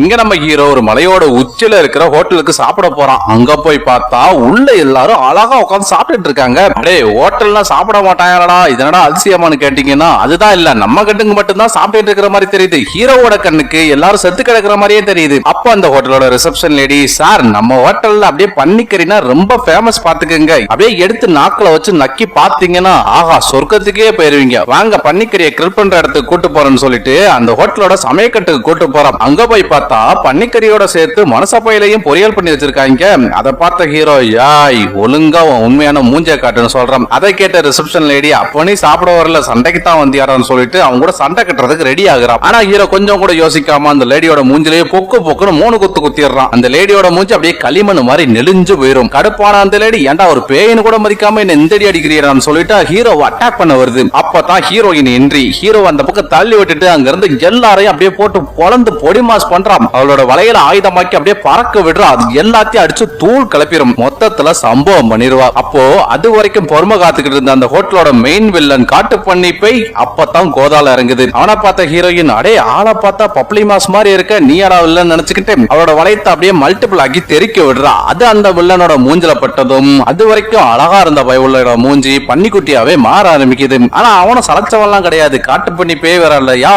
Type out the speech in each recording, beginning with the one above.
இங்க நம்ம ஹீரோ ஒரு மலையோட உச்சில இருக்கிற ஹோட்டலுக்கு சாப்பிட போறான். அங்க போய் பார்த்தா உள்ள எல்லாரும் அழகா உட்காந்து சாப்பிட்டுட்டு இருக்காங்க. அடே ஹோட்டல்லாம் சாப்பிட மாட்டாங்கடா இதனடா அதிசயமான்னு கேட்டீங்கன்னா அதுதான் இல்ல. நம்ம கண்ணுக்கு மட்டும்தான் சாப்பிட்டுட்டு இருக்கிற மாதிரி தெரியுது. ஹீரோவோட கண்ணுக்கு எல்லாரும் செத்து கிடக்குற மாதிரியே தெரியுது. அப்ப அந்த ஹோட்டலோட ரிசப்ஷன் லேடி சார் நம்ம ஹோட்டல்ல அப்படியே பன்னிக்கறினா ரொம்ப ஃபேமஸ் பாத்துக்கங்க அப்படியே எடுத்து நாக்கில வச்சு நக்கி பாத்தீங்கன்னா ஆஹா சொர்க்கத்துக்கே போயிருவீங்க. வாங்க பன்னிக்கறியை கிரில் பண்ற இடத்துக்கு கூட்டு போறேன்னு சொல்லிட்டு அந்த ஹோட்டலோட சமயக்கட்டுக்கு கூட்டு போறோம் அங்க போய் பார்த்தா பன்னிக்கறியோட சேர்த்து மனசப்பையிலையும் பொரியல் பண்ணி வச்சிருக்காங்க. அதை பார்த்த ஹீரோ யாய் ஒழுங்கா உண்மையான மூஞ்ச காட்டுன்னு சொல்றான். அதை கேட்ட ரிசப்ஷன் லேடி அப்போ நீ சாப்பிட வரல சண்டைக்கு தான் வந்தியாரான்னு சொல்லிட்டு அவங்க கூட சண்டை கட்டுறதுக்கு ரெடி ஆகுறான் ஆனா ஹீரோ கொஞ்சம் கூட யோசிக்காம அந்த லேடியோட மூஞ்சிலேயே பொக்கு பொக்குன்னு மூணு குத்து குத்திடுறான். அந்த லேடியோட மூஞ்சி அப்படியே களிமண் மாதிரி நெளிஞ்சு போயிரும். கடுப்பான அந்த லேடி ஏன்டா ஒரு பேயின்னு கூட மதிக்காம என்ன இந்தடி அடிக்கிறீரான்னு சொல்லிட்டு ஹீரோ அட்டாக் பண்ண வருது. அப்பதான் ஹீரோயின் இன்றி. ஹீரோ அந்த பக்கம் தள்ளி விட்டுட்டு அங்க இருந்து எல்லாரையும் அப்படியே போட்டு பொழந்து பொடி மாஸ் அவளோட வலையில ஆயுதமாக்கி அப்படியே பறக்க விடுறா. அது எல்லாத்தையும் அடிச்சு தூள் கிளப்பிடும் மொத்தத்துல சம்பவம் பண்ணிடுவா அப்போ அது வரைக்கும் பொறுமை காத்துக்கிட்டு இருந்த அந்த ஹோட்டலோட மெயின் வில்லன் காட்டு பண்ணி போய் அப்பதான் கோதால இறங்குது. அவனை பார்த்த ஹீரோயின் அடே ஆளை பார்த்தா பப்ளி மாஸ் மாதிரி இருக்க. நீயாடா வில்லன் நினைச்சுக்கிட்டு அவளோட வளையத்தை அப்படியே மல்டிபிள் ஆக்கி தெறிக்க விடுறா. அது அந்த வில்லனோட மூஞ்சில பட்டதும் அது வரைக்கும் அழகா இருந்த பயவுள்ளோட மூஞ்சி பன்னிக்குட்டியாவே மாற ஆரம்பிக்குது. ஆனா அவனும் சளைச்சவன்லாம் கிடையாது. காட்டு பண்ணி பேய் வர இல்லையா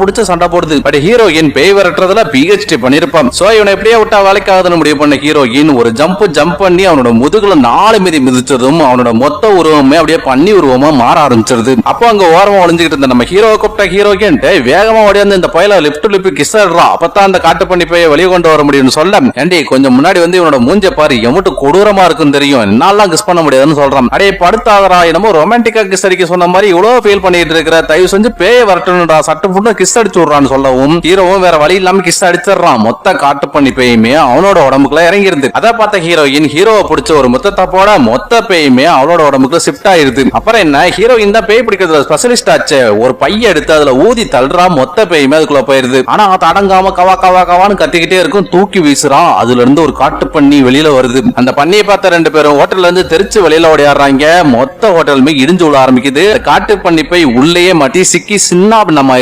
புடிச்சு சண்டை போடுது. பட் ஹீரோயின் பேய் விரட்டுறதுல பிஹெச்டி பண்ணிருப்பான் சோ இவனை எப்படியே விட்டா வேலைக்காகுதுன்னு முடிவு பண்ண ஹீரோயின் ஒரு ஜம்ப் ஜம்ப் பண்ணி அவனோட முதுகுல நாலு மிதி மிதிச்சதும் அவனோட மொத்த உருவமே அப்படியே பண்ணி உருவமா மாற ஆரம்பிச்சிருது. அப்போ அங்க ஓரமா ஒளிஞ்சுக்கிட்டு இருந்த நம்ம ஹீரோ கூப்பிட்ட ஹீரோக்கின்ட்டு வேகமா ஓடியாந்து இந்த பயில லிப்ட் லிப்ட் கிஸ் ஆடுறா அப்பதான் அந்த காட்டு பண்ணி போய் வெளியே கொண்டு வர முடியும்னு சொல்ல. ஏண்டி கொஞ்சம் முன்னாடி வந்து இவனோட மூஞ்ச பாரு. எவ்வளவு கொடூரமா இருக்குன்னு தெரியும். என்னாலாம் கிஸ் பண்ண முடியாதுன்னு சொல்றான். அடே படுத்தாதரா என்னமோ ரொமான்டிக்கா கிஸ் அடிக்க சொன்ன மாதிரி இவ்வளவு ஃபீல் பண்ணிட்டு இருக்கிற. தயவு செஞ்சு பேய வரட்டணும்டா சட்டு புண்ணு கிஸ் அடிச்சு விடுறான்னு சொல்லவும் ஹீரோவும் வேற வழி இல்லாம கிஸ் அடிச்சிடுறான். மொத்த காட்டு பண்ணி பேயுமே அவனோட உடம்புக்குள்ள இறங்கிருது. அதை பார்த்த ஹீரோயின் ஹீரோவை பிடிச்ச ஒரு மொத்த தப்போட மொத்த பேயுமே அவனோட உடம்புக்குள்ள ஷிஃப்ட் ஆயிருது. அப்புறம் என்ன? ஹீரோயின் தான் பேய் பிடிக்கிறதுல ஸ்பெஷலிஸ்ட் ஆச்சு. ஒரு பைய எடுத்து அதுல ஊதி தள்ளுறா மொத்த பேயுமே அதுக்குள்ள போயிருது. ஆனா அது அடங்காம கவா கவா கவான்னு கத்திக்கிட்டே இருக்கும். தூக்கி வீசுறான். அதுல இருந்து ஒரு காட்டு பண்ணி வெளியில வருது. அந்த பண்ணியை பார்த்த ரெண்டு பேரும் ஹோட்டல்ல இருந்து தெரிச்சு வெளியில ஓடியாடுறாங்க. மொத்த ஹோட்டலுமே இடிஞ்சு விழ ஆரம்பிக்குது. காட்டு பண்ணி போய் உள்ளேயே மாட்டி சிக்கி சின்ன நம்ம